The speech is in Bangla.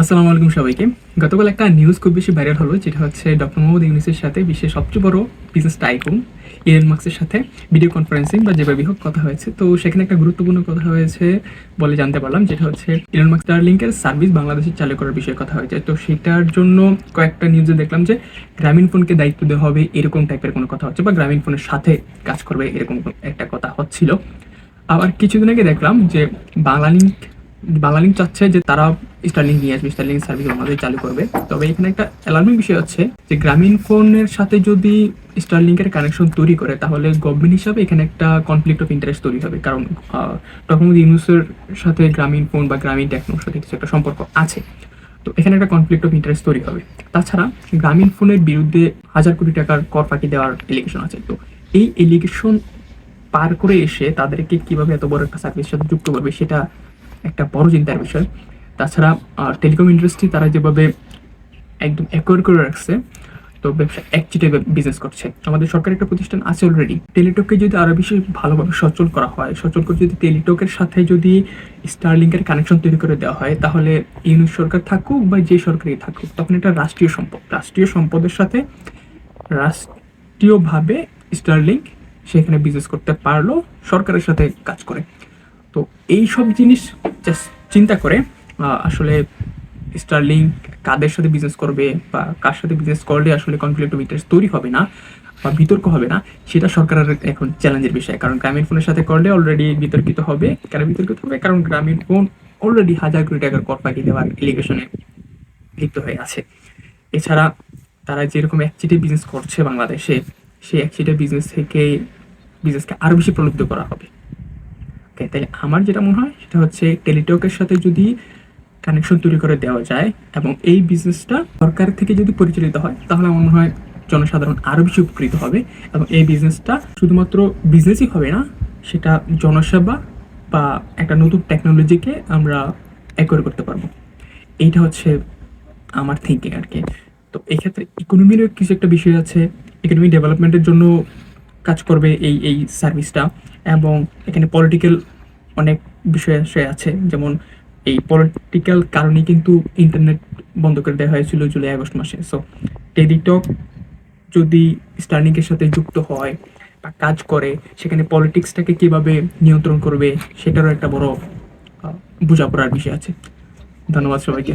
আসসালামু আলাইকুম সবাইকে। গতকাল একটা নিউজ খুব বেশি ভাইরাল হলো, যেটা হচ্ছে ডক্টর মোহাম্মদ ইউনিসের সাথে বিশ্বের সবচেয়ে বড় বিজনেস টাইকুন ইলেন মার্কসের সাথে ভিডিও কনফারেন্সিং বা যেভাবে হোক কথা হয়েছে। তো সেখানে একটা গুরুত্বপূর্ণ কথা হয়েছে বলে জানতে পারলাম, যেটা হচ্ছে ইলেন মার্কস স্টারলিংকের সার্ভিস বাংলাদেশে চালু করার বিষয়ে কথা হয়েছে। তো সেটার জন্য কয়েকটা নিউজে দেখলাম যে গ্রামীণ ফোনকে দায়িত্ব দেওয়া হবে এরকম টাইপের কোনো কথা হচ্ছে বা গ্রামীণ ফোনের সাথে কাজ করবে এরকম একটা কথা হচ্ছিল। আবার কিছুদিন আগে দেখলাম যে বাংলালিংক বাংলালিংক চাচ্ছে যে তারা স্টার্লিং নিয়ে আসবে স্টারলিংক সার্ভিস আমাদের চালু করবে। তবে এখানে একটা অ্যালার্মিং বিষয় হচ্ছে যে গ্রামীণ ফোনের সাথে যদি স্টারলিংকের কানেকশন তৈরি করে, তাহলে গভর্নমেন্ট হিসাবে এখানে একটা কনফ্লিক্ট অফ ইন্টারেস্ট তৈরি হবে। কারণ ডক্টর ইউনুসের সাথে গ্রামীণ ফোন বা গ্রামীণ টেকনোর সাথে কিছু একটা সম্পর্ক আছে। তো এখানে একটা কনফ্লিক্ট অফ ইন্টারেস্ট তৈরি হবে। তাছাড়া গ্রামীণ ফোনের বিরুদ্ধে হাজার কোটি টাকার কর ফাঁকি দেওয়ার এলিগেশন আছে। তো এই এলিগেশন পার করে এসে তাদেরকে কীভাবে এত বড় একটা সার্ভিসের সাথে যুক্ত করবে, সেটা একটা বড় চিন্তার বিষয়। তাছাড়া টেলিকম ইন্ডাস্ট্রি তারা যেভাবে একদম অ্যাকোয়ার করে রাখছে, তো ব্যবসা একচিটে বিজনেস করছে। আমাদের সরকারি একটা প্রতিষ্ঠান আছে অলরেডি টেলিটককে যদি আরও বেশি ভালোভাবে সচল করা হয়, সচল করে যদি টেলিটকের সাথে যদি স্টারলিংকের কানেকশন তৈরি করে দেওয়া হয়, তাহলে ইউনিট সরকার থাকুক বা যে সরকারই থাকুক, তখন এটা রাষ্ট্রীয় সম্পদ। রাষ্ট্রীয় সম্পদের সাথে রাষ্ট্রীয়ভাবে স্টারলিংক সেখানে বিজনেস করতে পারল, সরকারের সাথে কাজ করে। তো এই সব জিনিস চিন্তা করে আসলে স্টারলিংক কাদের সাথে বিজনেস করবে বা কার সাথে বিজনেস করলে আসলে কনফ্লিক্ট অফ ইন্টারেস্ট তৈরি হবে না বা বিতর্ক হবে না, সেটা সরকারের এখন চ্যালেঞ্জের বিষয়। কারণ গ্রামীণ ফোনের সাথে করলে অলরেডি বিতর্কিত হবে। কেন বিতর্কিত হবে? কারণ গ্রামীণ ফোন অলরেডি হাজার কোটি টাকার কর পাকি দেওয়ার এলিগেশনে লিপ্ত হয়ে আছে। এছাড়া তারা যেরকম একচিটে বিজনেস করছে বাংলাদেশে, সেই একচিটে বিজনেস থেকে বিজনেসকে আরও বেশি প্রলুব্ধ করা হবে। ওকে তাহলে আমার যেটা মনে হয় সেটা হচ্ছে টেলিটকের সাথে যদি কানেকশন তৈরি করে দেওয়া যায় এবং এই বিজনেসটা সরকার থেকে যদি পরিচালিত হয়, তাহলে আমার মনে হয় জনসাধারণ আরও বেশি উপকৃত হবে এবং এই বিজনেসটা শুধুমাত্র বিজনেসই হবে না, সেটা জনসেবা বা একটা নতুন টেকনোলজিকে আমরা অ্যাকোয়ার করতে পারব। এইটা হচ্ছে আমার থিঙ্কিং আর কি। তো এই ক্ষেত্রে ইকোনমিরও কিছু একটা বিষয় আছে। ইকোনমি ডেভেলপমেন্টের জন্য কাজ করবে এই এই সার্ভিসটা এবং এখানে পলিটিক্যাল অনেক বিষয় আছে। যেমন এই পলিটিক্যাল কারণে কিন্তু ইন্টারনেট বন্ধ করে দেওয়া হয়েছিল জুলাই, আগস্ট মাসে। সো টেলিটক যদি স্টার্নিংয়ের সাথে যুক্ত হয় বা কাজ করে, সেখানে পলিটিক্সটাকে কীভাবে নিয়ন্ত্রণ করবে, সেটারও একটা বড় বোঝাপড়ার বিষয় আছে। ধন্যবাদ সবাইকে।